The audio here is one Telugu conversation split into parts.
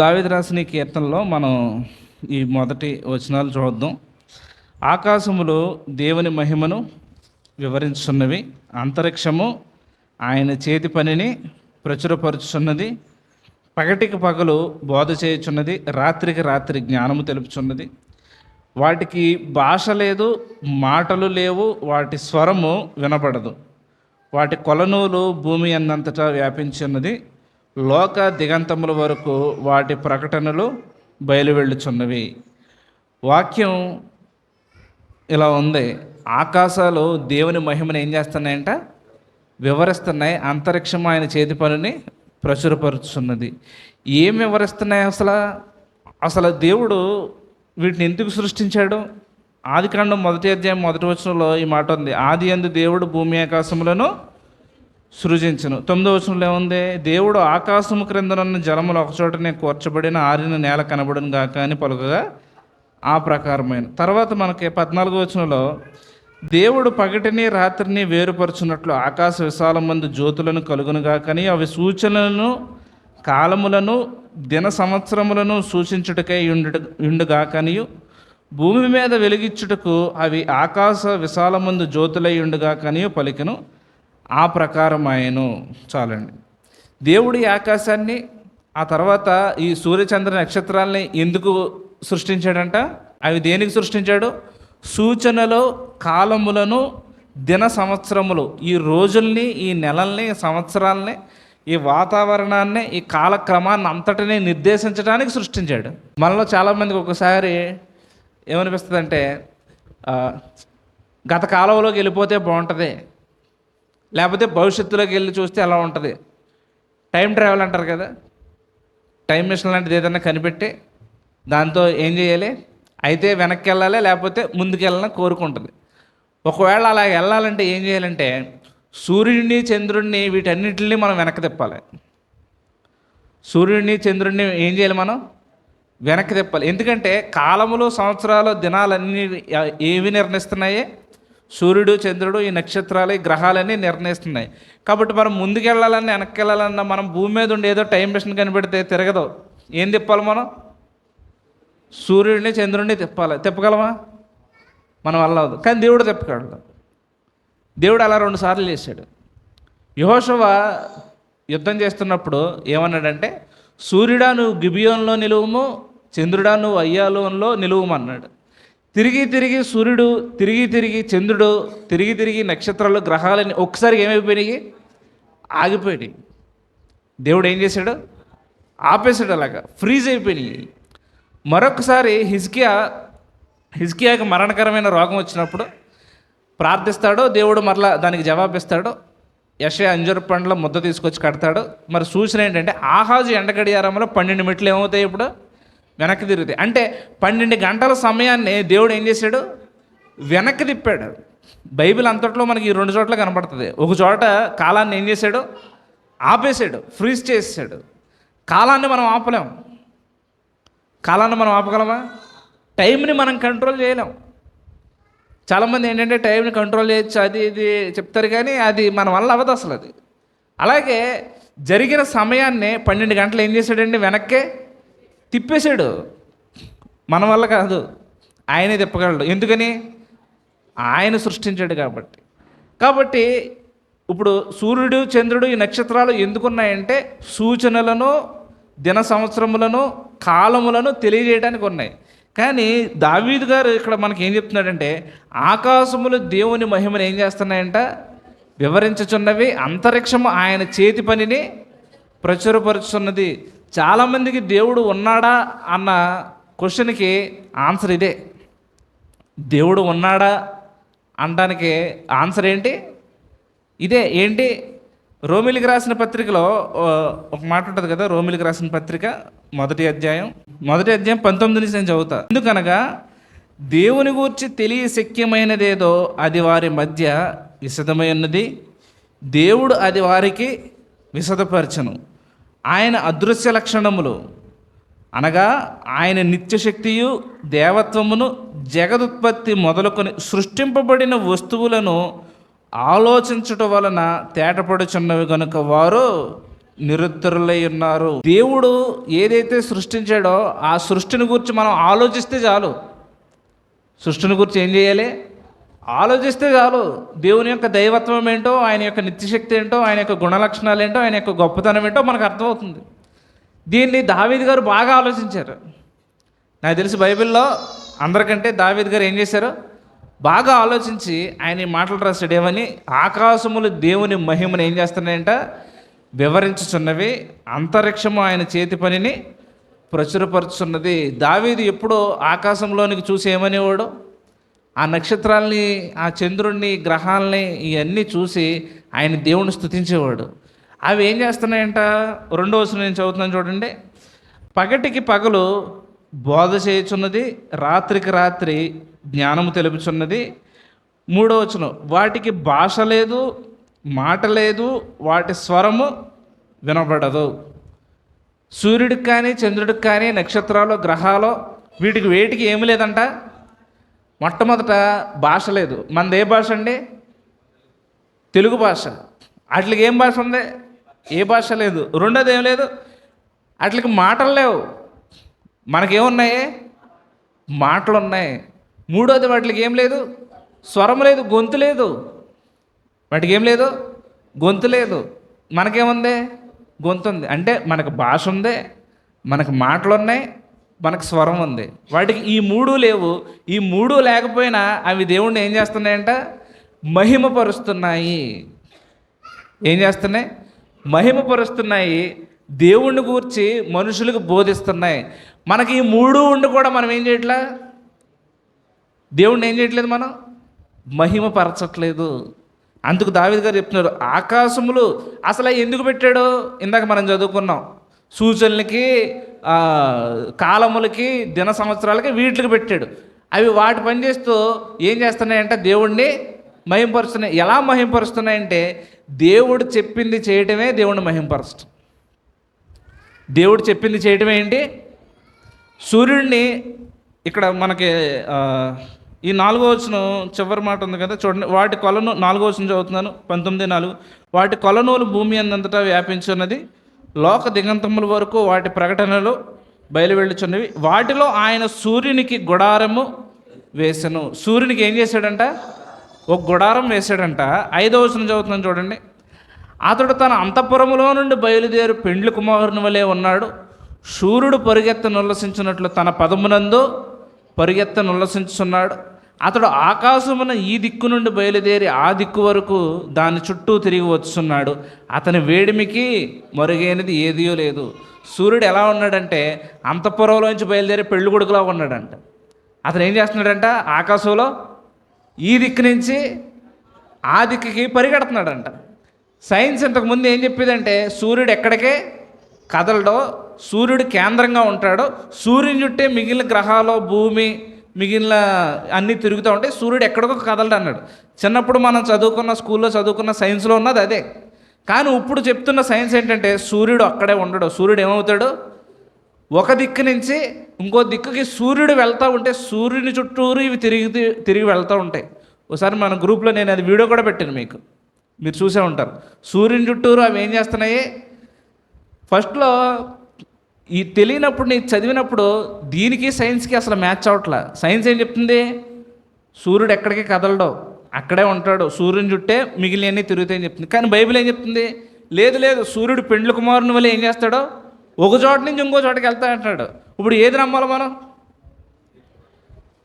దావిద రాసిన కీర్తనలో మనం ఈ మొదటి వచనాలు చూద్దాం ఆకాశములో దేవుని మహిమను వివరించున్నవి అంతరిక్షము ఆయన చేతి పనిని ప్రచురపరుచున్నది పగటికి పగలు బోధ చేయుచున్నది రాత్రికి రాత్రి జ్ఞానము తెలుపుచున్నది. వాటికి భాష లేదు మాటలు లేవు వాటి స్వరము వినబడదు. వాటి కొలనూలు భూమి అన్నంతటా వ్యాపించి ఉన్నది లోక దిగంతముల వరకు వాటి ప్రకటనలు బయలువెళ్ళుచున్నవి. వాక్యం ఇలా ఉంది. ఆకాశాలు దేవుని మహిమను ఏం చేస్తున్నాయంట? వివరిస్తున్నాయి. అంతరిక్షం ఆయన చేతి పనిని ప్రచురపరుచున్నది. ఏం వివరిస్తున్నాయి అసలు? అసలు దేవుడు వీటిని ఎందుకు సృష్టించాడు? ఆది కాండం మొదటి అధ్యాయం మొదటి వచనంలో ఈ మాట ఉంది. ఆది అందు దేవుడు భూమి ఆకాశములను సృజించను. తొమ్మిదో వచనంలో ఏముంది? దేవుడు ఆకాశము క్రిందనున్న జలములు ఒకచోటనే కూర్చబడిన ఆరిన నేల కనబడిన గాక అని పలుకగా ఆ ప్రకారమైన తర్వాత మనకి పద్నాలుగో వచనంలో దేవుడు పగటిని రాత్రిని వేరుపరుచున్నట్లు ఆకాశ విశాలం మందు జ్యోతులను కలుగునుగాకని అవి సూచనలను కాలములను దిన సంవత్సరములను సూచించుటకై ఉండు ఉండుగాకనియు భూమి మీద వెలిగించుటకు అవి ఆకాశ విశాలమందు జ్యోతులై ఉండుగాకనియు పలికెను. ఆ ప్రకారం ఆయను చాలండి. దేవుడి ఆకాశాన్ని ఆ తర్వాత ఈ సూర్యచంద్ర నక్షత్రాలని ఎందుకు సృష్టించాడంట? అవి దేనికి సృష్టించాడు? సూచనలు కాలములను దిన సంవత్సరములు ఈ రోజుల్ని ఈ నెలల్ని సంవత్సరాలని ఈ వాతావరణాన్ని ఈ కాలక్రమాన్ని అంతటినీ నిర్దేశించడానికి సృష్టించాడు. మనలో చాలామందికి ఒకసారి ఏమనిపిస్తుంది అంటే గత కాలంలోకి వెళ్ళిపోతే బాగుంటుంది. లేకపోతే భవిష్యత్తులోకి వెళ్ళి చూస్తే ఎలా ఉంటుంది. టైం ట్రావెల్ అంటారు కదా. టైం మిషన్ లాంటిది ఏదైనా కనిపెట్టి దాంతో ఏం చేయాలి? అయితే వెనక్కి వెళ్ళాలి లేకపోతే ముందుకెళ్ళాలని కోరుకుంటుంది. ఒకవేళ అలా వెళ్ళాలంటే ఏం చేయాలంటే సూర్యుడిని చంద్రుడిని వీటన్నిటిని మనం వెనక్కి తిప్పాలి. సూర్యుడిని చంద్రుడిని ఏం చేయాలి మనం? వెనక్కి తిప్పాలి. ఎందుకంటే కాలములు సంవత్సరాలు దినాలన్నీ ఏవి నిర్ణయిస్తున్నాయి? సూర్యుడు చంద్రుడు ఈ నక్షత్రాలు ఈ గ్రహాలన్నీ నిర్ణయిస్తున్నాయి. కాబట్టి మనం ముందుకెళ్ళాలన్నా వెనక్కి వెళ్ళాలన్నా మనం భూమి మీద ఉండి ఏదో టైం మిషన్ కనిపెడితే తిరగదు. ఏం తిప్పాలి మనం? సూర్యుడిని చంద్రుడిని తిప్పాలి. తిప్పగలమా? మనం వల్ల కానీ దేవుడు తిప్పగలడు. దేవుడు అలా రెండు సార్లు చేశాడు. యహోశవ యుద్ధం చేస్తున్నప్పుడు ఏమన్నాడంటే సూర్యుడా నువ్వు గిబియోన్లో నిలువము చంద్రుడా నువ్వు అయ్యాలోన్లో నిలువమన్నాడు. తిరిగి తిరిగి సూర్యుడు తిరిగి తిరిగి చంద్రుడు తిరిగి తిరిగి నక్షత్రాలు గ్రహాలని ఒక్కసారి ఏమైపోయినాయి? ఆగిపోయినాయి. దేవుడు ఏం చేశాడు? ఆపేశాడు అలాగా. ఫ్రీజ్ అయిపోయినాయి. మరొకసారి హిజ్కియా హిజ్కియాకి మరణకరమైన రోగం వచ్చినప్పుడు ప్రార్థిస్తాడో దేవుడు మరలా దానికి జవాబిస్తాడు. యశ అంజూర పండ్ల ముద్ద తీసుకొచ్చి కడతాడు. మరి సూచన ఏంటంటే ఆహాజు ఎండగడియారంలో పన్నెండు మెట్లు ఏమవుతాయి ఇప్పుడు? వెనక్కి తిరుగుతాయి అంటే పన్నెండు గంటల సమయాన్ని దేవుడు ఏం చేశాడు? వెనక్కి తిప్పాడు. బైబిల్ అంతట్లో మనకి ఈ రెండు చోట్ల కనపడుతుంది. ఒక చోట కాలాన్ని ఏం చేశాడు? ఆపేశాడు. ఫ్రీజ్ చేసాడు కాలాన్ని మనం ఆపలేం. కాలాన్ని మనం ఆపగలమా? టైంని మనం కంట్రోల్ చేయలేం. చాలామంది ఏంటంటే టైంని కంట్రోల్ చేయొచ్చు అది ఇది చెప్తారు కానీ అది మన వల్ల అవ్వదు అసలు అది. అలాగే జరిగిన సమయాన్ని పన్నెండు గంటలు ఏం చేశాడండి వెనక్కే తిప్పేశాడు. మన వల్ల కాదు. ఆయనే తిప్పగలడు. ఎందుకని? ఆయన సృష్టించాడు కాబట్టి. కాబట్టి ఇప్పుడు సూర్యుడు చంద్రుడు ఈ నక్షత్రాలు ఎందుకున్నాయంటే సూచనలను దిన సంవత్సరములను కాలములను తెలియజేయడానికి ఉన్నాయి. కానీ దావీదు గారు ఇక్కడ మనకి ఏం చెప్తున్నాడంటే ఆకాశములు దేవుని మహిమను ఏం చేస్తున్నాయంట? వివరించుచున్నవి. అంతరిక్షము ఆయన చేతి పనిని ప్రచురపరుచున్నది. చాలామందికి దేవుడు ఉన్నాడా అన్న క్వశ్చన్కి ఆన్సర్ ఇదే. దేవుడు ఉన్నాడా అనడానికి ఆన్సర్ ఏంటి? ఇదే. ఏంటి? రోమిలికి రాసిన పత్రికలో ఒక మాట ఉంటుంది కదా రోమిలికి రాసిన పత్రిక మొదటి అధ్యాయం. మొదటి అధ్యాయం పంతొమ్మిది నుంచి నేను చదువుతా. ఎందుకనగా దేవుని గూర్చి తెలియ శక్యమైనదేదో అది వారి మధ్య విశదమై ఉన్నది దేవుడు అది వారికి విశదపరచను. ఆయన అదృశ్య లక్షణములు. అనగా ఆయన నిత్యశక్తియు దేవత్వమును జగదుత్పత్తి మొదలుకొని సృష్టింపబడిన వస్తువులను ఆలోచించటం వలన తేటపడుచున్నవి కనుక వారు నిరుత్తరులై ఉన్నారు. దేవుడు ఏదైతే సృష్టించాడో ఆ సృష్టిని గురించి మనం ఆలోచిస్తే చాలు. సృష్టిని గురించి ఏం చేయాలి? ఆలోచిస్తే చాలు దేవుని యొక్క దైవత్వం ఏంటో ఆయన యొక్క నిత్యశక్తి ఏంటో ఆయన యొక్క గుణలక్షణాలు ఏంటో ఆయన యొక్క గొప్పతనం ఏంటో మనకు అర్థమవుతుంది. దీన్ని దావీద్ గారు బాగా ఆలోచించారు. నాకు తెలిసి బైబిల్లో అందరికంటే దావీద్ గారు ఏం చేశారు? బాగా ఆలోచించి ఆయన ఈ మాటలు రాశాడు ఏమని ఆకాశములు దేవుని మహిమను ఏం చేస్తున్నాయంట? వివరించుచున్నవి అంతరిక్షము ఆయన చేతి పనిని ప్రచురపరుచున్నది. దావీదు ఎప్పుడో ఆకాశంలోనికి చూసి ఏమనేవాడు? ఆ నక్షత్రాల్ని ఆ చంద్రుణ్ణి గ్రహాలని ఇవన్నీ చూసి ఆయన దేవుని స్థుతించేవాడు అవి ఏం చేస్తున్నాయంట? రెండో వచనం నేను చదువుతున్నాను చూడండి. పగటికి పగలు బోధ చేయుచున్నది రాత్రికి రాత్రి జ్ఞానము తెలుపుచున్నది. మూడో వచనం వాటికి భాష లేదు మాట లేదు వాటి స్వరము వినబడదు. సూర్యుడికి కానీ చంద్రుడికి కానీ నక్షత్రాలు గ్రహాలు వీటికి వేటికి ఏమి లేదంట? మొట్టమొదట భాష లేదు. మనది ఏ భాష అండి? తెలుగు భాష. వాటికి ఏం భాష ఉంది? ఏ భాష లేదు. రెండోది ఏం లేదు? వాటికి మాటలు లేవు. మనకేమున్నాయి? మాటలు ఉన్నాయి మూడోది వాటికి ఏం లేదు? స్వరం లేదు గొంతు లేదు. వాటికి ఏం లేదు? గొంతు లేదు. మనకేముంది? గొంతు ఉంది. అంటే మనకు భాష ఉంది మనకు మాటలు ఉన్నాయి మనకు స్వరం ఉంది. వాటికి ఈ మూడు లేవు. ఈ మూడు లేకపోయినా అవి దేవుణ్ణి ఏం చేస్తున్నాయంట? మహిమపరుస్తున్నాయి. ఏం చేస్తున్నాయి? మహిమపరుస్తున్నాయి. దేవుణ్ణి గూర్చి మనుషులకు బోధిస్తున్నాయి. మనకి ఈ మూడు ఉండి కూడా మనం ఏం చేయట్లా? దేవుణ్ణి ఏం చేయట్లేదు మనం? మహిమపరచట్లేదు. అందుకు దావిద్ గారు చెప్తున్నారు ఆకాశములు అసలు ఎందుకు పెట్టాడు? ఇందాక మనం చదువుకున్నాం. సూచనలకి కాలములకి దిన సంవత్సరాలకి వీటికి పెట్టాడు. అవి వాటి పని చేస్తూ ఏం చేస్తున్నాయంటే దేవుణ్ణి మహింపరుస్తున్నాయి. ఎలా మహింపరుస్తున్నాయంటే దేవుడు చెప్పింది చేయటమే దేవుణ్ణి మహింపరచడం దేవుడు చెప్పింది చేయటం ఏంటి? సూర్యుడిని ఇక్కడ మనకి ఈ నాలుగో వచ్చిన చివరి మాట ఉంది కదా చూడండి. వాటి కొలను నాలుగో వచ్చిన చదువుతున్నాను పంతొమ్మిది నాలుగు. వాటి కొలనూలు భూమి అందంతటా వ్యాపించున్నది. లోక దిగంతముల వరకు వాటి ప్రకటనలు బయలువెళ్ళుచున్నవి వాటిలో ఆయన సూర్యునికి గుడారము వేసెను. సూర్యునికి ఏం చేశాడంట? ఒక గుడారం వేశాడంట. ఐదో వచనం చదువుతున్నాను చూడండి. అతడు తన అంతఃపురములో నుండి బయలుదేరు పెండ్లి కుమారుని వలె ఉన్నాడు. సూర్యుడు పరిగెత్త నుల్లసించినట్లు తన పదమునందు పరిగెత్త నుల్లసించున్నాడు అతడు ఆకాశమున ఈ దిక్కు నుండి బయలుదేరి ఆ దిక్కు వరకు దాని చుట్టూ తిరిగి వచ్చున్నాడు. అతని వేడిమికి మరుగైనది ఏదియో లేదు. సూర్యుడు ఎలా ఉన్నాడంటే అంతఃపురంలోంచి బయలుదేరి పెళ్ళి కొడుకులా ఉన్నాడంట. అతను ఏం చేస్తున్నాడంట? ఆకాశంలో ఈ దిక్కు నుంచి ఆ దిక్కుకి పరిగెడుతున్నాడంట. సైన్స్ ఇంతకుముందు ఏం చెప్పేదంటే సూర్యుడు ఎక్కడికే కదలడో సూర్యుడు కేంద్రంగా ఉంటాడో సూర్యుని చుట్టే మిగిలిన గ్రహాలు భూమి మిగిలిన అన్నీ తిరుగుతూ ఉంటాయి సూర్యుడు ఎక్కడికో కదలడు అన్నాడు. చిన్నప్పుడు మనం చదువుకున్న స్కూల్లో చదువుకున్న సైన్స్లో ఉన్నది అదే. కానీ ఇప్పుడు చెప్తున్న సైన్స్ ఏంటంటే సూర్యుడు అక్కడే ఉండడు. సూర్యుడు ఏమవుతాడు? ఒక దిక్కు నుంచి ఇంకో దిక్కుకి సూర్యుడు వెళ్తూ ఉంటే సూర్యుని చుట్టూరు ఇవి తిరిగి తిరిగి వెళ్తూ ఉంటాయి. ఒకసారి మన గ్రూప్లో నేను అది వీడియో కూడా పెట్టాను మీకు. మీరు చూసే ఉంటారు. సూర్యుని చుట్టూరు అవి ఏం చేస్తున్నాయి? ఫస్ట్లో ఈ తెలియనప్పుడు నీకు చదివినప్పుడు దీనికి సైన్స్కి అసలు మ్యాచ్ అవట్లా సైన్స్ ఏం చెప్తుంది? సూర్యుడు ఎక్కడికి కదలడు? అక్కడే ఉంటాడు. సూర్యుని చుట్టే మిగిలినవన్నీ తిరుగుతాయని చెప్తుంది. కానీ బైబిల్ ఏం చెప్తుంది? లేదు లేదు. సూర్యుడు పెండ్లి కుమారుని వల్ల ఏం చేస్తాడో? ఒక చోట నుంచి ఇంకో చోటకి వెళ్తా అంటాడు. ఇప్పుడు ఏది నమ్మాలి మనం?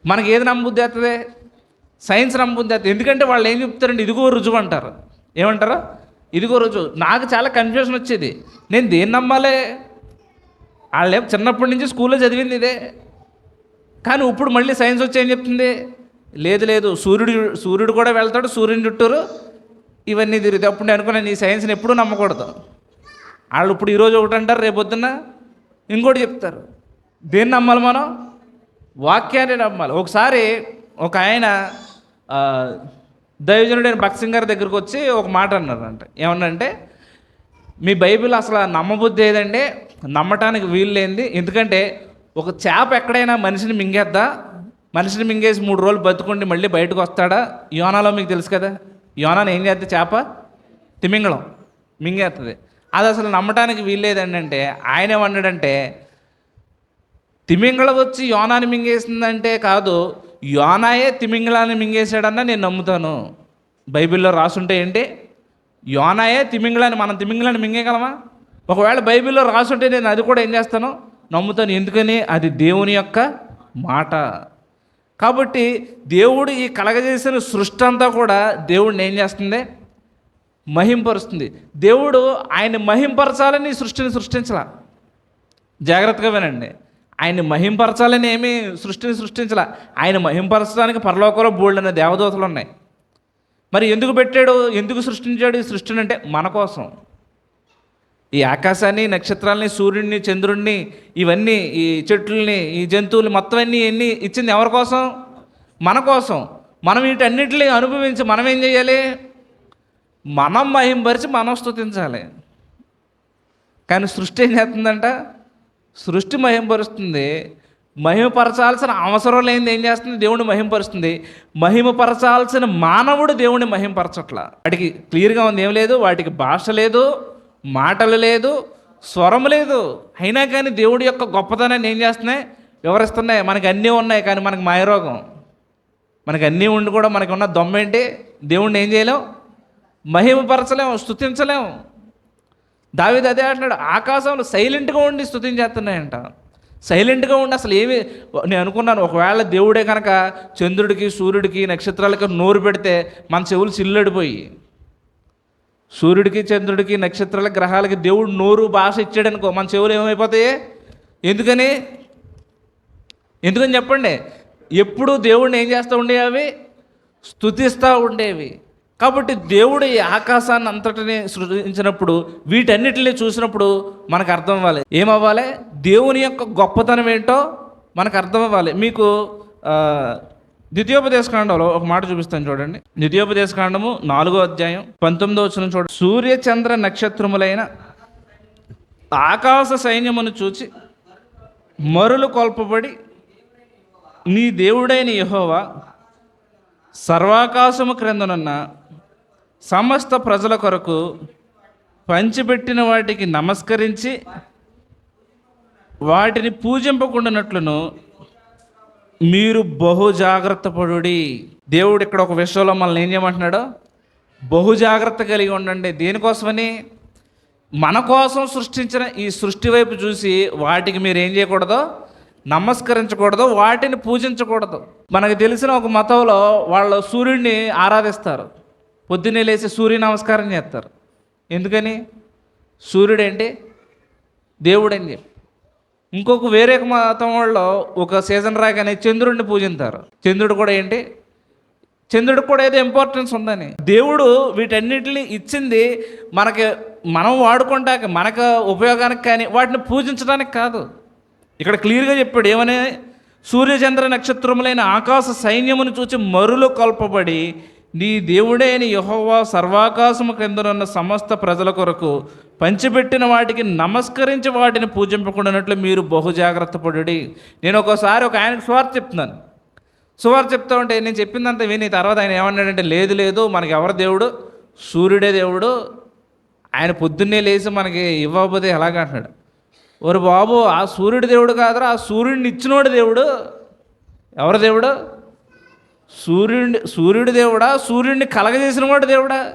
మనకి ఏది నమ్మబుద్ధి అవుతుంది? సైన్స్ నమ్మబుద్ధి అవుతుంది. ఎందుకంటే వాళ్ళు ఏం చెప్తారండి ఇదిగో రుజువు అంటారు. ఏమంటారు? ఇదిగో రుజువు. నాకు చాలా కన్ఫ్యూజన్ వచ్చేది. నేను దేన్ని నమ్మాలి? వాళ్ళే చిన్నప్పటి నుంచి స్కూల్లో చదివింది ఇదే. కానీ ఇప్పుడు మళ్ళీ సైన్స్ వచ్చి ఏం చెప్తుంది? లేదు లేదు సూర్యుడు సూర్యుడు కూడా వెళ్తాడు సూర్యుని చుట్టూరు ఇవన్నీ తిరుగుతాయి. అప్పుడు నేను అనుకున్నాను ఈ సైన్స్ని ఎప్పుడూ నమ్మకూడదు. వాళ్ళు ఇప్పుడు ఈరోజు ఒకటి అంటారు రేపొద్దున ఇంకోటి చెప్తారు. దేన్ని నమ్మాలి మనం? వాక్యాన్ని నమ్మాలి. ఒకసారి ఒక ఆయన దైవజనుడైన భక్సింగ్ గారి దగ్గరికి వచ్చి ఒక మాట అన్నారంట. ఏమన్నంటే మీ బైబిల్ అసలు నమ్మబుద్ధి ఏదంటే నమ్మటానికి వీలు లేనిది. ఎందుకంటే ఒక చేప ఎక్కడైనా మనిషిని మింగేద్దా? మనిషిని మింగేసి మూడు రోజులు బతుకుండి మళ్ళీ బయటకు వస్తాడా? యోనాలో మీకు తెలుసు కదా. యోనాను ఏం చేస్తే చేప? తిమింగళం. మింగేస్తుంది అది అసలు నమ్మటానికి వీల్లేదండి అంటే ఆయన ఏమన్నాడంటే తిమింగళం వచ్చి యోనాని మింగేసిందంటే కాదు యోనాయే తిమింగళాన్ని మింగేశాడన్న నేను నమ్ముతాను. బైబిల్లో రాసుంటే ఏంటి? యోనాయే తిమింగళాన్ని మనం తిమింగళాన్ని మింగేయగలమా? ఒకవేళ బైబిల్లో రాసుంటే నేను అది కూడా ఏం చేస్తాను? నమ్ముతాను. ఎందుకని? అది దేవుని యొక్క మాట. కాబట్టి దేవుడు ఈ కలగజేసిన సృష్టి అంతా కూడా దేవుడిని ఏం చేస్తుంది? మహింపరుస్తుంది. దేవుడు ఆయన మహింపరచాలని సృష్టిని సృష్టించలా. జాగ్రత్తగా వినండి. ఆయన్ని మహింపరచాలని ఏమీ సృష్టిని సృష్టించలా. ఆయన మహింపరచడానికి పరలోకంలో అనే దేవదూతలు ఉన్నాయి. మరి ఎందుకు పెట్టాడు? ఎందుకు సృష్టించాడు ఈ సృష్టిని అంటే మన కోసం. ఈ ఆకాశాన్ని నక్షత్రాలని సూర్యుడిని చంద్రుడిని ఇవన్నీ ఈ చెట్లని ఈ జంతువులు మొత్తం అన్నీ ఎన్ని ఇచ్చింది ఎవరి కోసం? మన కోసం. మనం వీటన్నిటిని అనుభవించి మనం ఏం చేయాలి? మనం మహింపరిచి మనం స్తుతించాలి. కానీ సృష్టి ఏం చేస్తుందంట? సృష్టి మహింపరుస్తుంది. మహిమపరచాల్సిన అవసరం లేనిది ఏం చేస్తుంది? దేవుడిని మహింపరుస్తుంది. మహిమపరచాల్సిన మానవుడు దేవుడిని మహింపరచట్ల. వాటికి క్లియర్గా ఉంది ఏం లేదు. వాటికి భాష లేదు. మాటలు లేదు స్వరం లేదు. అయినా కానీ దేవుడి యొక్క గొప్పతనాన్ని ఏం చేస్తున్నాయి? వివరిస్తున్నాయి. మనకి అన్నీ ఉన్నాయి కానీ మనకి మాయరోగం. మనకి అన్నీ ఉండి కూడా మనకి ఉన్న దొమ్మ ఏంటి? దేవుణ్ణి ఏం చేయలేం? మహిమపరచలేం స్తుతించలేం. దావిది అదే అంటున్నాడు. ఆకాశంలో సైలెంట్గా ఉండి స్థుతించేస్తున్నాయంట సైలెంట్గా ఉండి అసలు ఏమి? నేను అనుకున్నాను ఒకవేళ దేవుడే కనుక చంద్రుడికి సూర్యుడికి నక్షత్రాలకి నోరు పెడితే మన చెవులు సిల్లడిపోయి సూర్యుడికి చంద్రుడికి నక్షత్రాల గ్రహాలకి దేవుడు నోరు భాష ఇచ్చాడనుకో మన చెవులు ఏమైపోతాయి? ఎందుకని? ఎందుకని చెప్పండి? ఎప్పుడు దేవుడిని ఏం చేస్తూ ఉండేవి? అవి స్థుతిస్తూ ఉండేవి. కాబట్టి దేవుడు ఈ ఆకాశాన్ని అంతటిని సృష్టించినప్పుడు వీటన్నిటిని చూసినప్పుడు మనకు అర్థం అవ్వాలి. ఏమవ్వాలి? దేవుని యొక్క గొప్పతనం ఏంటో మనకు అర్థం అవ్వాలి. మీకు ద్వితీయోపదేశ కాండంలో ఒక మాట చూపిస్తాను చూడండి. ద్వితీయోపదేశకాండము నాలుగో అధ్యాయం పంతొమ్మిదో వచ్చిన చూడ సూర్య చంద్ర నక్షత్రములైన ఆకాశ సైన్యమును చూచి మరులు కొల్పబడి నీ దేవుడైన యహోవా సర్వాకాశము క్రిందనున్న సమస్త ప్రజల కొరకు పంచిపెట్టిన వాటికి నమస్కరించి వాటిని పూజింపకుండానట్లును మీరు బహు జాగ్రత్త పడుడి. దేవుడు ఇక్కడ ఒక విషయంలో మనల్ని ఏం చేయమంటున్నాడు? బహు జాగ్రత్త కలిగి ఉండండి. దేనికోసమని? మన కోసం సృష్టించిన ఈ సృష్టి వైపు చూసి వాటికి మీరు ఏం చేయకూడదు? నమస్కరించకూడదు. వాటిని పూజించకూడదు. మనకు తెలిసిన ఒక మతంలో వాళ్ళు సూర్యుడిని ఆరాధిస్తారు. పొద్దున్నే లేచి సూర్య నమస్కారం చేస్తారు. ఎందుకని? సూర్యుడు ఏంటి దేవుడు అని చెప్పి ఇంకొక వేరే ఒక మతం వాళ్ళు ఒక సీజన్ రాగానే చంద్రుడిని పూజింతారు. చంద్రుడు కూడా ఏంటి? చంద్రుడికి కూడా ఏదో ఇంపార్టెన్స్ ఉందని. దేవుడు వీటన్నిటిని ఇచ్చింది మనకి మనం వాడుకుంటాక మనకు ఉపయోగానికి కానీ వాటిని పూజించడానికి కాదు. ఇక్కడ క్లియర్గా చెప్పాడు ఏమని? సూర్యచంద్ర నక్షత్రములైన ఆకాశ సైన్యమును చూచి మరులు కల్పబడి నీ దేవుడైన యహోవా సర్వాకాశము క్రిందనున్న సమస్త ప్రజల కొరకు పంచిపెట్టిన వాటికి నమస్కరించి వాటిని పూజింపకుండానట్లు మీరు బహు జాగ్రత్త పడుడి. నేను ఒకసారి ఒక ఆయనకు స్వార్థ చెప్తున్నాను. సువార్ చెప్తా ఉంటే నేను చెప్పిందంతా విని తర్వాత ఆయన ఏమన్నాడంటే లేదు లేదు మనకి ఎవరు దేవుడు? సూర్యుడే దేవుడు. ఆయన పొద్దున్నే లేచి మనకి ఇవ్వకపోతే ఎలాగ? అంటున్నాడు. ఒరు బాబు ఆ సూర్యుడు దేవుడు కాదురా ఆ సూర్యుడిని ఇచ్చినోడు దేవుడు. ఎవరు దేవుడు? సూర్యుడి సూర్యుడి దేవుడా? సూర్యుడిని కలగజేసిన వాడు దేవుడా?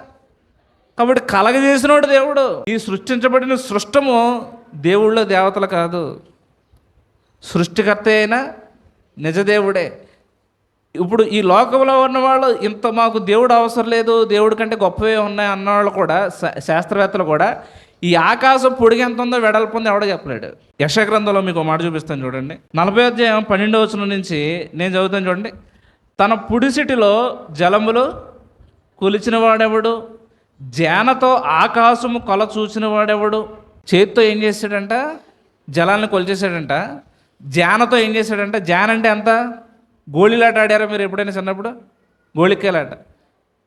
కాబట్టి కలగజేసిన వాడు దేవుడు. ఈ సృష్టించబడిన సృష్టము దేవుళ్ళ దేవతలు కాదు. సృష్టికర్త అయినా నిజదేవుడే ఇప్పుడు ఈ లోకంలో ఉన్న వాళ్ళు ఇంత మాకు దేవుడు అవసరం లేదు దేవుడి కంటే గొప్పవే ఉన్నాయి అన్నవాళ్ళు కూడా శా- శాస్త్రవేత్తలు కూడా ఈ ఆకాశం పొడిగి ఎంత ఉందో వెడల్పొంది ఎవడో చెప్పలేడు. యశగ్రంథంలో మీకు మాట చూపిస్తాను చూడండి. నలభై అధ్యాయం పన్నెండవ వచనం నుంచి నేను చదువుతాను చూడండి. తన పుడిసిటిలో జలములు కొలిచిన వాడెవడు? జానతో ఆకాశము కొల చూసిన వాడెవడు? చేతితో ఏం చేశాడంట? జలాన్ని కొలిచేశాడంట. జానతో ఏం చేశాడంట? జాన్ అంటే ఎంత? గోళీలాట ఆడారా మీరు ఎప్పుడైనా చిన్నప్పుడు? గోళికేలాట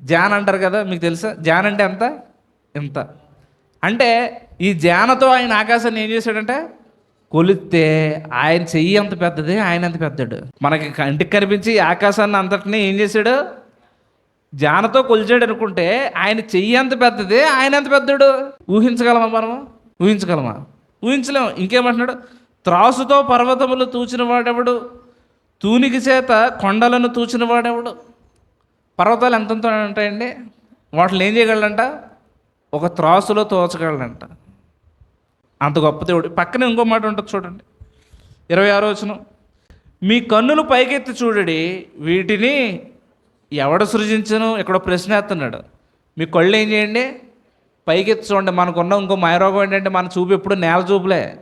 జాన్ అంటారు కదా మీకు తెలుసా? జాన్ అంటే ఎంత? ఎంత? అంటే ఈ జానతో ఆయన ఆకాశాన్ని ఏం చేశాడంటే? కొలిస్తే ఆయన చెయ్యి ఎంత పెద్దది ఆయన ఎంత పెద్దడు. మనకి కంటికి కనిపించి ఆకాశాన్ని అంతటినీ ఏం చేశాడు? జానతో కొలిచాడు అనుకుంటే ఆయన చెయ్యి ఎంత పెద్దది ఆయన ఎంత పెద్దడు. ఊహించగలమా మనము? ఊహించగలమా? ఊహించలేము ఇంకేమంటున్నాడు? త్రాసుతో పర్వతములు తూచిన వాడెవడు? తూనికి చేత కొండలను తూచిన వాడెవడు? పర్వతాలు ఎంతంత ఉంటాయండి? వాటిని ఏం చేయగలంట ఒక త్రాసులో తోచగలంట అంత గొప్ప దేవుడు. పక్కన ఇంకో మాట ఉంటుంది చూడండి. ఇరవై ఆరో వచనం. మీ కన్నులు పైకెత్తి చూడడి వీటిని ఎవడు సృజించను? ఇక్కడ ప్రశ్న వేస్తున్నాడు. మీ కళ్ళు ఏం చేయండి? పైకెత్తి చూడండి. మనకున్న ఇంకో మాయరోగం ఏంటంటే మన చూపు ఎప్పుడు నేల చూపులే.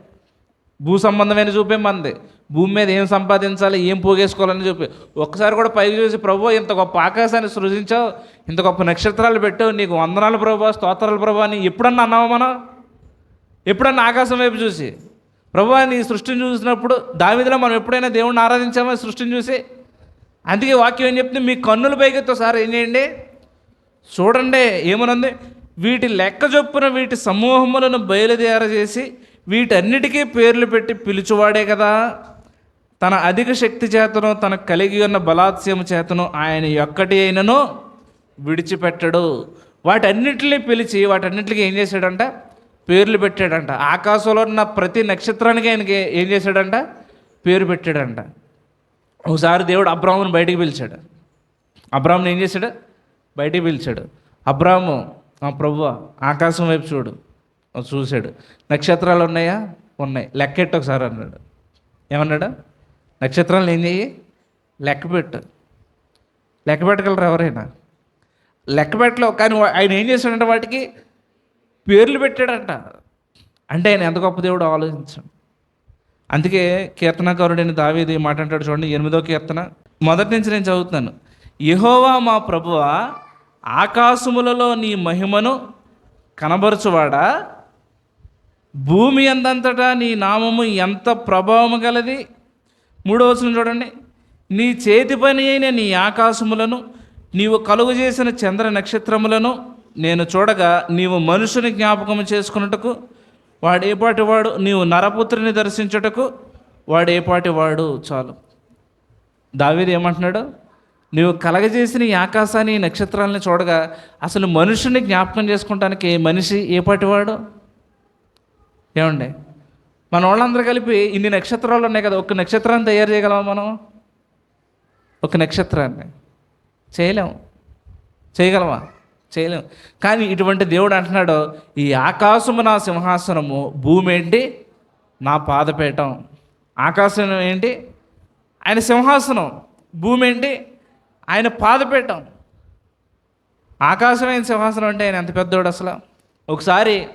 భూ సంబంధమైన చూపే మంది భూమి మీద ఏం సంపాదించాలి? ఏం పోగేసుకోవాలని చెప్పి ఒక్కసారి కూడా పైకి చూసి ప్రభు ఇంత గొప్ప ఆకాశాన్ని సృజించావు. ఇంత గొప్ప నక్షత్రాలు పెట్టావు. నీకు వందనాలు ప్రభు స్తోత్రాలు ప్రభు అని ఎప్పుడన్నా అన్నావా మనం? ఎప్పుడన్నా ఆకాశం వైపు చూసి ప్రభు నీ సృష్టిని చూసినప్పుడు దావిదిలో మనం ఎప్పుడైనా దేవుణ్ణి ఆరాధించామో సృష్టిని చూసి? అందుకే వాక్యం ఏం చెప్తుంది? మీ కన్నుల పైకెత్తో సార్ ఏం చేయండి? చూడండి ఏమనుంది? వీటి లెక్క చొప్పున వీటి సమూహములను బయలుదేరజేసి వీటన్నిటికీ పేర్లు పెట్టి పిలుచువాడే కదా. తన అధిక శక్తి చేతను తన కలిగి ఉన్న బలాత్స్యము చేతను ఆయన ఒక్కటి అయినను విడిచిపెట్టడు. వాటన్నిటిని పిలిచి వాటన్నిటికీ ఏం చేశాడంటే? పేర్లు పెట్టాడంట. ఆకాశంలో ఉన్న ప్రతి నక్షత్రానికి ఆయనకి ఏం చేశాడంట? పేరు పెట్టాడంట. ఒకసారి దేవుడు అబ్రాహ్ముని బయటికి పిలిచాడు. అబ్రాహ్ముని ఏం చేశాడు? బయటికి పిలిచాడు. అబ్రాహ్ము ఆ ప్రభు ఆకాశం వైపు చూడు. చూశాడు. నక్షత్రాలు ఉన్నాయా? ఉన్నాయి. లెక్కెట్టు ఒకసారి అన్నాడు. ఏమన్నాడు? నక్షత్రాలు ఏం చెయ్యి? లెక్క పెట్టు. లెక్క పెట్టగలరు ఎవరైనా? లెక్క పెట్టలేవు. కానీ ఆయన ఏం చేశాడంటే వాటికి? పేర్లు పెట్టాడంట. అంటే ఆయన ఎంత గొప్ప దేవుడు ఆలోచించండి అందుకే కీర్తనకారుడైన దావేది మాట అంటాడు చూడండి ఎనిమిదో కీర్తన. మొదటి నుంచి నేను చదువుతున్నాను. యహోవా మా ప్రభువ ఆకాశములలో నీ మహిమను కనబరచువాడా? భూమి అందంతటా నీ నామము ఎంత ప్రభావము గలది? మూడో వచనం చూడండి. నీ చేతి పని అయిన నీ ఆకాశములను నీవు కలుగు చేసిన చంద్ర నక్షత్రములను నేను చూడగా నీవు మనుషుని జ్ఞాపకం చేసుకున్నటకు వాడేపాటి వాడు నీవు నరపుత్రుని దర్శించుటకు వాడేపాటి వాడు చాలు. దావీది ఏమంటున్నాడు? నువ్వు కలగజేసిన ఈ ఆకాశాన్ని ఈ నక్షత్రాలని చూడగా అసలు మనుషుని జ్ఞాపకం చేసుకుంటానికి మనిషి ఏపాటివాడు ఏమండి? మన వాళ్ళందరూ కలిపి ఇన్ని నక్షత్రాలు ఉన్నాయి కదా ఒక నక్షత్రాన్ని తయారు చేయగలమా మనం? ఒక నక్షత్రాన్ని. చేయలేము. చేయగలమా? చేయలేము కానీ ఇటువంటి దేవుడు అంటున్నాడు ఈ ఆకాశము నా సింహాసనము భూమి ఏంటి? నా పాదపీఠం. ఆకాశం ఏంటి? ఆయన సింహాసనం. భూమి ఏంటి? ఆయన పాదపీఠం. ఆకాశమైన సింహాసనం అంటే ఆయన ఎంత పెద్దోడు అసలు? ఒకసారి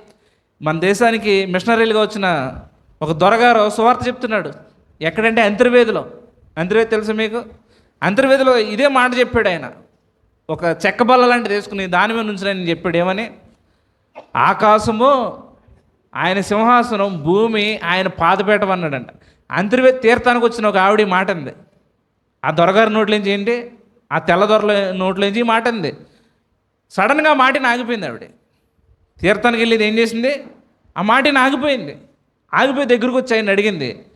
మన దేశానికి మిషనరీలుగా వచ్చిన ఒక దొరగారు సువార్త చెప్తున్నాడు. ఎక్కడంటే అంతర్వేదిలో. అంతర్వేది తెలుసు మీకు? అంతర్వేదిలో ఇదే మాట చెప్పాడు ఆయన. ఒక చెక్క బల్ల లాంటిది వేసుకుని దాని మీద నుంచి నేను చెప్పాడు ఏమని? ఆకాశము ఆయన సింహాసనం భూమి ఆయన పాదపేటం అన్నాడంట. అంతర్వే తీర్థానికి వచ్చిన ఒక ఆవిడ మాట అంది. ఆ దొరగారి నోట్లోంచి ఏంటి? ఆ తెల్ల దొరల నోట్లోంచి మాట అంది. సడన్గా ఆ మాటిని ఆగిపోయింది ఆవిడ. తీర్థానికి వెళ్ళేది ఏం చేసింది? ఆ మాటిని ఆగిపోయింది. ఆగిపోయి దగ్గరకు వచ్చి ఆయన అడిగింది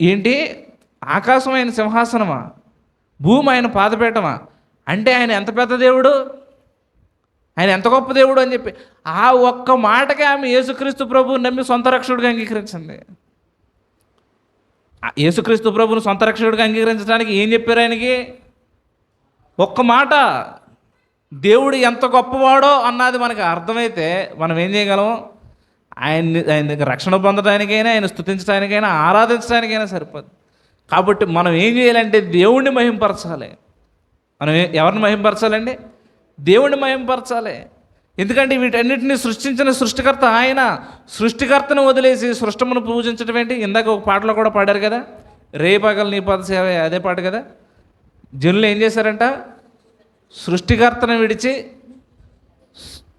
ఏంటి? ఆకాశం ఆయన సింహాసనమా? భూమి ఆయన పాదపేటమా అంటే ఆయన ఎంత పెద్ద దేవుడు? ఆయన ఎంత గొప్ప దేవుడు అని చెప్పి ఆ ఒక్క మాటకి ఆమె యేసుక్రీస్తు ప్రభువు నమ్మి సొంత రక్షకుడిగా అంగీకరించింది. ఆ యేసుక్రీస్తు ప్రభుని సొంత రక్షకుడిగా అంగీకరించడానికి ఏం చెప్పారు ఆయనకి? ఒక్క మాట దేవుడు ఎంత గొప్పవాడో అన్నది మనకు అర్థమైతే మనం ఏం చేయగలం? ఆయన్ని ఆయన రక్షణ పొందడానికైనా ఆయన స్థుతించడానికైనా ఆరాధించడానికైనా సరిపోదు కాబట్టి మనం ఏం చేయాలంటే దేవుణ్ణి మహింపరచాలి. మనం ఎవరిని మహింపరచాలండి? దేవుణ్ణి మహింపరచాలి. ఎందుకంటే వీటన్నిటిని సృష్టించిన సృష్టికర్త ఆయన. సృష్టికర్తను వదిలేసి సృష్టమును పూజించడం ఏంటి? ఇందాక ఒక పాటలో కూడా పాడారు కదా? రే పగలు నీ పద సేవ అదే పాట కదా? జనులు ఏం చేశారంట? సృష్టికర్తను విడిచి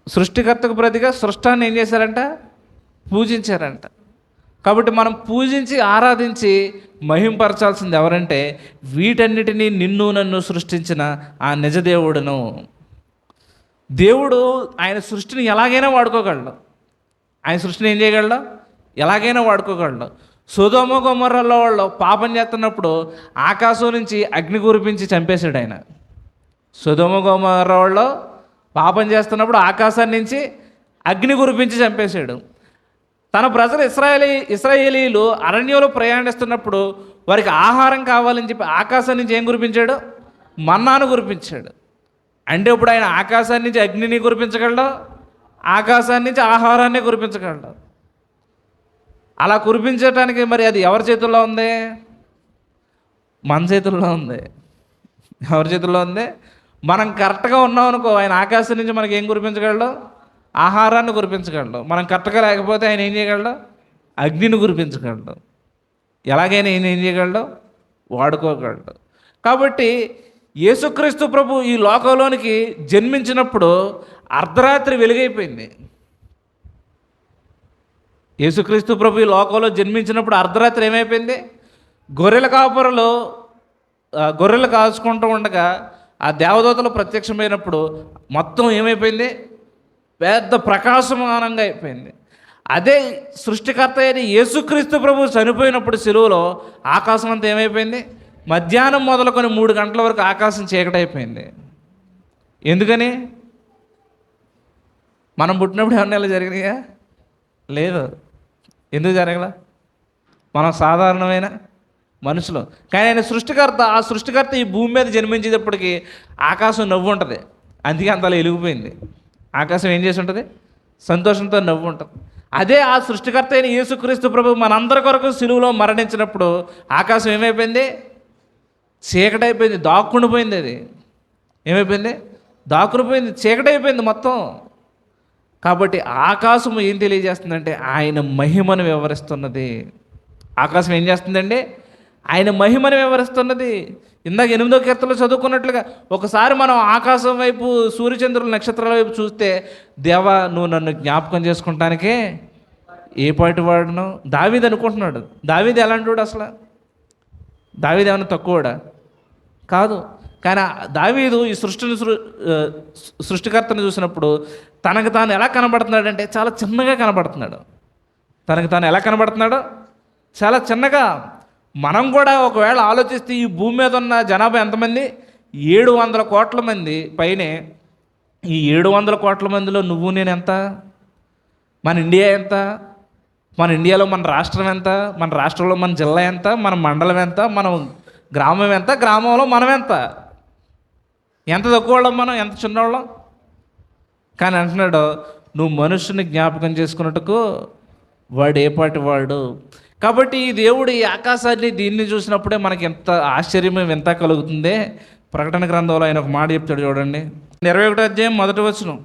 సృష్టికర్తకు ప్రతిగా సృష్టాన్ని ఏం చేశారంట? పూజించారంట. కాబట్టి మనం పూజించి ఆరాధించి మహింపరచాల్సింది ఎవరంటే వీటన్నిటినీ నిన్ను నన్ను సృష్టించిన ఆ నిజదేవుడును. దేవుడు ఆయన సృష్టిని ఎలాగైనా వాడుకోగలడు. ఆయన సృష్టిని ఏం చేయగలడు? ఎలాగైనా వాడుకోగలడు. సుధోమ గుమ్మర్రలో వాళ్ళు పాపం చేస్తున్నప్పుడు ఆకాశం నుంచి అగ్ని కురిపించి చంపేశాడు ఆయన. సుధమ వాళ్ళు పాపం చేస్తున్నప్పుడు ఆకాశాన్ని నుంచి అగ్ని కురిపించి చంపేశాడు. తన ప్రజలు ఇస్రాయలీ ఇస్రాయేలీలు అరణ్యంలో ప్రయాణిస్తున్నప్పుడు వారికి ఆహారం కావాలని చెప్పి ఆకాశం నుంచి ఏం కురిపించాడు? మన్నాను కురిపించాడు. అంటే ఇప్పుడు ఆయన ఆకాశాన్ని నుంచి అగ్నిని కురిపించగలడు? ఆకాశాన్ని నుంచి ఆహారాన్ని కురిపించగలడు? అలా కురిపించడానికి మరి అది ఎవరి చేతుల్లో ఉంది? మన చేతుల్లో ఉంది. ఎవరి చేతుల్లో ఉంది? మనం కరెక్ట్గా ఉన్నాం అనుకో ఆయన ఆకాశం నుంచి మనకి ఏం కురిపించగలడు? ఆహారాన్ని కురిపించగలడు. మనం కరెక్ట్గా లేకపోతే ఆయన ఏం చేయగలడు? అగ్నిని కురిపించగలడు. ఎలాగైనా ఆయన ఏం చేయగలడు? వాడుకోగలడు. కాబట్టి యేసుక్రీస్తు ప్రభు ఈ లోకంలోనికి జన్మించినప్పుడు అర్ధరాత్రి వెలుగైపోయింది. యేసుక్రీస్తు ప్రభు ఈ లోకంలో జన్మించినప్పుడు అర్ధరాత్రి ఏమైపోయింది? గొర్రెల కాపురలు గొర్రెలు కాచుకుంటూ ఉండగా ఆ దేవదూతలు ప్రత్యక్షమైనప్పుడు మొత్తం ఏమైపోయింది? పెద్ద ప్రకాశమానంగా అయిపోయింది. అదే సృష్టికర్త అయిన యేసుక్రీస్తు ప్రభు చనిపోయినప్పుడు సెలువులో ఆకాశం అంతా ఏమైపోయింది? మధ్యాహ్నం మొదలుకొని మూడు గంటల వరకు ఆకాశం చీకటైపోయింది. ఎందుకని? మనం పుట్టినప్పుడు ఏమన్నా ఇలా జరిగినాయా? లేదు. ఎందుకు జరగల? మనం సాధారణమైన మనుషులు. కానీ ఆయన సృష్టికర్త ఆ సృష్టికర్త ఈ భూమి మీద జన్మించేటప్పటికి ఆకాశం నవ్వు ఉంటుంది. అందుకే అంతలా వెలిగిపోయింది ఆకాశం ఏం చేసి ఉంటుంది? సంతోషంతో నవ్వు ఉంటుంది. అదే ఆ సృష్టికర్త అయిన యేసుక్రీస్తు ప్రభు మనందరి కొరకు సిలువలో మరణించినప్పుడు ఆకాశం ఏమైపోయింది? చీకటైపోయింది దాక్కుండిపోయింది అది. ఏమైపోయింది? దాక్కునిపోయింది చీకటైపోయింది మొత్తం. కాబట్టి ఆకాశం ఏం తెలియజేస్తుందంటే ఆయన మహిమను వివరిస్తున్నది. ఆకాశం ఏం చేస్తుందండి? ఆయన మహిమను వివరిస్తున్నది. ఇందాక ఎనిమిదో కీర్తనలో చదువుకున్నట్లుగా ఒకసారి మనం ఆకాశం వైపు సూర్యచంద్రుల నక్షత్రాల వైపు చూస్తే దేవా నువ్వు నన్ను జ్ఞాపకం చేసుకుంటానికే ఏ పాటి వాడును? దావీది అనుకుంటున్నాడు. దావీది ఎలాంటి వాడు అసలు? దావీది ఏమైనా తక్కువడా కాదు. కానీ దావీదు ఈ సృష్టిని సృ సృష్టికర్తను చూసినప్పుడు తనకు తాను ఎలా కనబడుతున్నాడంటే చాలా చిన్నగా కనబడుతున్నాడు. తనకు తాను ఎలా కనబడుతున్నాడు? చాలా చిన్నగా. మనం కూడా ఒకవేళ ఆలోచిస్తే ఈ భూమి మీద ఉన్న జనాభా ఎంతమంది? ఏడు వందల కోట్ల మంది. పైనే ఈ ఏడు వందల కోట్ల మందిలో నువ్వు నేను ఎంత? మన ఇండియా ఎంత? మన ఇండియాలో మన రాష్ట్రం ఎంత? మన రాష్ట్రంలో మన జిల్లా ఎంత? మన మండలం ఎంత? మనం గ్రామం ఎంత? గ్రామంలో మనం ఎంత? ఎంత తక్కువ వాళ్ళం మనం? ఎంత చిన్నవాళ్ళం కానీ అంటున్నాడు నువ్వు మనుషుని జ్ఞాపకం చేసుకున్నట్టుకు వాడు ఏ పాటి వాడు? కాబట్టి ఈ దేవుడు ఈ ఆకాశాన్ని దీన్ని చూసినప్పుడే మనకి ఎంత ఆశ్చర్యం ఎంత కలుగుతుందే. ప్రకటన గ్రంథంలో ఆయన ఒక మాట చెప్తాడు చూడండి. ఇరవై ఒకటో అధ్యాయం మొదటి వచ్చును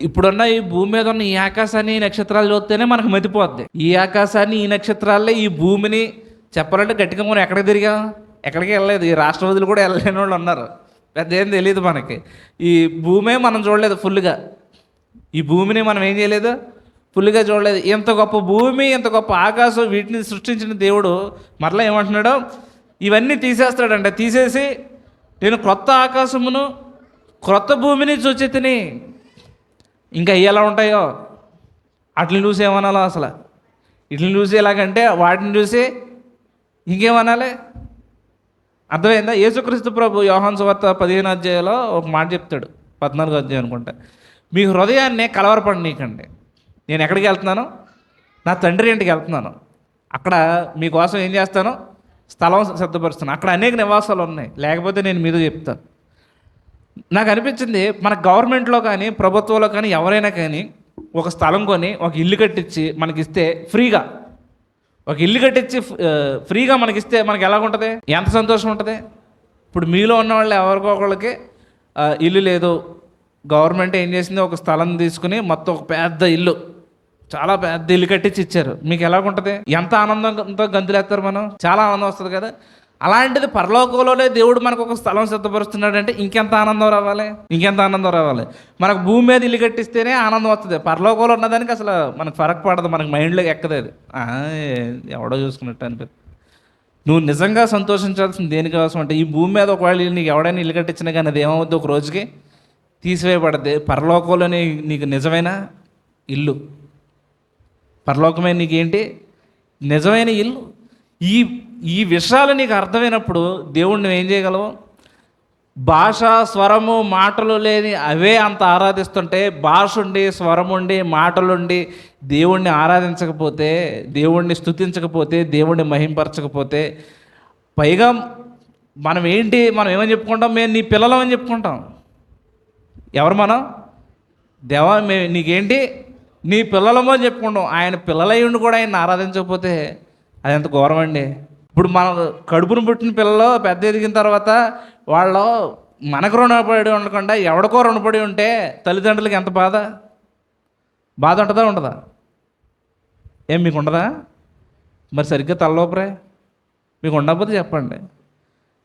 ఇప్పుడున్న ఈ భూమి మీద ఉన్న ఈ ఆకాశాన్ని ఈ నక్షత్రాలు చూస్తేనే మనకు మతిపోద్ది. ఈ ఆకాశాన్ని ఈ నక్షత్రాలే ఈ భూమిని చెప్పాలంటే గట్టిగా మనం ఎక్కడికి తిరిగా? ఎక్కడికి వెళ్ళలేదు. ఈ రాష్ట్రపతులు కూడా వెళ్ళలేని వాళ్ళు ఉన్నారు. పెద్ద ఏం తెలియదు మనకి. ఈ భూమే మనం చూడలేదు ఫుల్గా. ఈ భూమిని మనం ఏం చేయలేదు? ఫుల్గా చూడలేదు. ఇంత గొప్ప భూమి ఇంత గొప్ప ఆకాశం వీటిని సృష్టించిన దేవుడు మరలా ఏమంటున్నాడు ఇవన్నీ తీసేస్తాడంట. తీసేసి నేను క్రొత్త ఆకాశమును క్రొత్త భూమిని చూచి తిని. ఇంకా అవి ఎలా ఉంటాయో? వాటిని చూసి ఏమనాలో అసలు? వీటిని చూసి ఎలాగంటే వాటిని చూసి ఇంకేమనాలి? అర్థమైందా? యేసుక్రీస్తు ప్రభు యోహాన్ సువార్త పదిహేను అధ్యాయంలో ఒక మాట చెప్తాడు. పద్నాలుగు అధ్యాయం అనుకుంటా. మీ హృదయాన్ని కలవరపడనీకండి నేను ఎక్కడికి వెళ్తున్నాను? నా తండ్రి ఇంటికి వెళ్తున్నాను. అక్కడ మీకోసం ఏం చేస్తాను? స్థలం సిద్ధపరుస్తాను. అక్కడ అనేక నివాసాలు ఉన్నాయి. లేకపోతే నేను మీద చెప్తాను. నాకు అనిపించింది మన గవర్నమెంట్లో కానీ ప్రభుత్వంలో కానీ ఎవరైనా కానీ ఒక స్థలం కొని ఒక ఇల్లు కట్టించి మనకిస్తే ఫ్రీగా. ఒక ఇల్లు కట్టించి ఫ్రీగా మనకిస్తే మనకి ఎలా ఉంటుంది ఎంత సంతోషం ఉంటుంది ఇప్పుడు మీలో ఉన్న వాళ్ళు ఎవరికో ఒకళ్ళకి ఇల్లు లేదు. గవర్నమెంట్ ఏం చేసింది? ఒక స్థలం తీసుకుని మొత్తం ఒక పెద్ద ఇల్లు చాలా పెద్ద ఇల్లు కట్టించి ఇచ్చారు. మీకు ఎలాగుంటుంది? ఎంత ఆనందంతో గంతులేస్తారు మనం? చాలా ఆనందం వస్తుంది కదా? అలాంటిది పరలోకంలోనే దేవుడు మనకు ఒక స్థలం సిద్ధపరుస్తున్నాడంటే ఇంకెంత ఆనందం రావాలి? ఇంకెంత ఆనందం రావాలి? మనకు భూమి మీద ఇల్లు కట్టిస్తేనే ఆనందం వస్తుంది. పరలోకంలో ఉన్నదానికి అసలు మనకు ఫరక్ పడదు. మనకు మైండ్లో ఎక్కదు అది. ఎవడో చూసుకున్నట్టు అనిపిస్తుంది నువ్వు నిజంగా సంతోషించాల్సింది దేనికోసం అంటే ఈ భూమి మీద ఒకవేళ నీకు ఎవడైనా ఇల్లు కట్టించినా కానీ అది ఏమవుద్ది ఒక రోజుకి? తీసివేయబడద్ది. పరలోకంలోనే నీకు నిజమైన ఇల్లు. పరలోకమే నీకేంటి? నిజమైన ఇల్లు. ఈ ఈ విషయాలు నీకు అర్థమైనప్పుడు దేవుణ్ణి నువ్వు ఏం చేయగలవు? భాష స్వరము మాటలు లేని అవే అంత ఆరాధిస్తుంటే భాష ఉండి స్వరముండి మాటలుండి దేవుణ్ణి ఆరాధించకపోతే దేవుణ్ణి స్తుతించకపోతే దేవుణ్ణి మహింపరచకపోతే పైగా మనం ఏంటి? మనం ఏమని చెప్పుకుంటాం? మేము నీ పిల్లలం అని చెప్పుకుంటాం. ఎవరు మనం? దేవా మే నీకేంటి? నీ పిల్లలమో చెప్పుకుంటాం. ఆయన పిల్లలై ఉండి కూడా ఆయన ఆరాధించకపోతే అది ఎంత ఘోరం అండి ఇప్పుడు మన కడుపును పుట్టిన పిల్లలు పెద్ద ఎదిగిన తర్వాత వాళ్ళు మనకు రుణపడి ఉండకుండా ఎవడికో రుణపడి ఉంటే తల్లిదండ్రులకి ఎంత బాధ? బాధ ఉంటుందా ఉండదా? ఏం మీకు ఉండదా మరి సరిగ్గా తలలోపరే మీకు ఉండకపోతే చెప్పండి.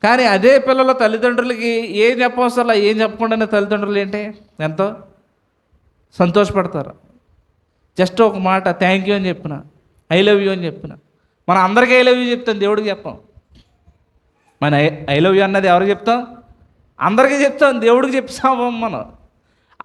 కానీ అదే పిల్లల తల్లిదండ్రులకి ఏం చెప్పవసరం ఏం చెప్పకుండానే తల్లిదండ్రులు ఏంటి? ఎంతో సంతోషపడతారు. జస్ట్ ఒక మాట థ్యాంక్ యూ అని చెప్పిన. ఐ లవ్ యూ అని చెప్పిన. మనం అందరికీ ఐ లవ్ యూ చెప్తాం దేవుడికి చెప్పాం. మన ఐ లవ్ యూ అన్నది ఎవరికి చెప్తాం? అందరికీ చెప్తాం దేవుడికి చెప్తాం మనం.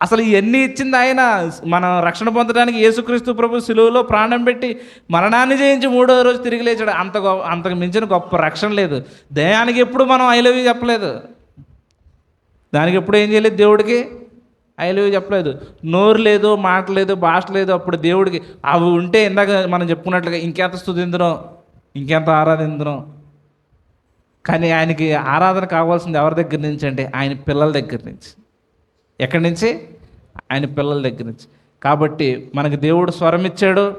అసలు ఇవన్నీ ఇచ్చింది ఆయన? మనం రక్షణ పొందడానికి యేసుక్రీస్తు ప్రభు సులువులో ప్రాణం పెట్టి మరణాన్ని జయించి మూడో రోజు తిరిగి లేచాడు. అంత గొప్ప అంతకు మించిన గొప్ప రక్షణ లేదు. దయానికి ఎప్పుడు మనం ఐ లవ్ యూ చెప్పలేదు. దానికి ఎప్పుడు ఏం చేయలేదు దేవుడికి? ఐ లవ్ చెప్పలేదు. నోరు లేదు మాట లేదు భాష లేదు అప్పుడు దేవుడికి అవి ఉంటే ఇందాక మనం చెప్పుకున్నట్లుగా ఇంకెంత స్థుతించడం ఇంకెంత ఆరాధించడం కానీ ఆయనకి ఆరాధన కావాల్సింది ఎవరి దగ్గర నుంచి అంటే ఆయన పిల్లల దగ్గర నుంచి. ఎక్కడి నుంచి? ఆయన పిల్లల దగ్గర నుంచి. కాబట్టి మనకి దేవుడు స్వరం ఇచ్చాడు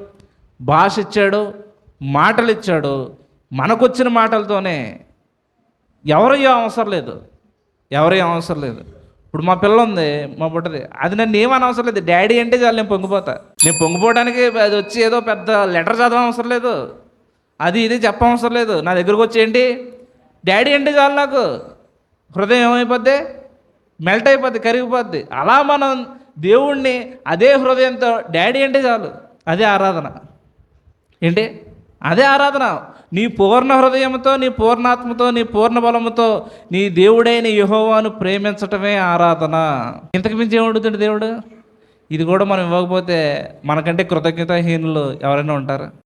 భాష ఇచ్చాడు మాటలు ఇచ్చాడు. మనకొచ్చిన మాటలతోనే ఎవరయ్యో అవసరం లేదు. ఎవరయ్యో అవసరం లేదు. ఇప్పుడు మా పిల్ల ఉంది మా పుట్టది అది నన్ను ఏమనవసరం లేదు. డాడీ అంటే చాలు నేను పొంగిపోతా. నేను పొంగిపోవడానికి అది వచ్చి ఏదో పెద్ద లెటర్ చదవడం అవసరం లేదు. అది ఇది చెప్పవసరం లేదు. నా దగ్గరకు వచ్చి ఏంటి? డాడీ అంటే చాలు నాకు. హృదయం ఏమైపోద్ది? మెల్ట్ అయిపోద్ది కరిగిపోద్ది. అలా మనం దేవుణ్ణి అదే హృదయంతో డాడీ అంటే చాలు. అదే ఆరాధన. ఏంటి? అదే ఆరాధన. నీ పూర్ణ హృదయంతో నీ పూర్ణాత్మతో నీ పూర్ణ బలముతో నీ దేవుడైన యహోవాను ప్రేమించటమే ఆరాధన. ఇంతకు మించి ఏమడుగుతుంది దేవుడు? ఇది కూడా మనం ఇవ్వకపోతే మనకంటే కృతజ్ఞతాహీనులు ఎవరైనా ఉంటారు?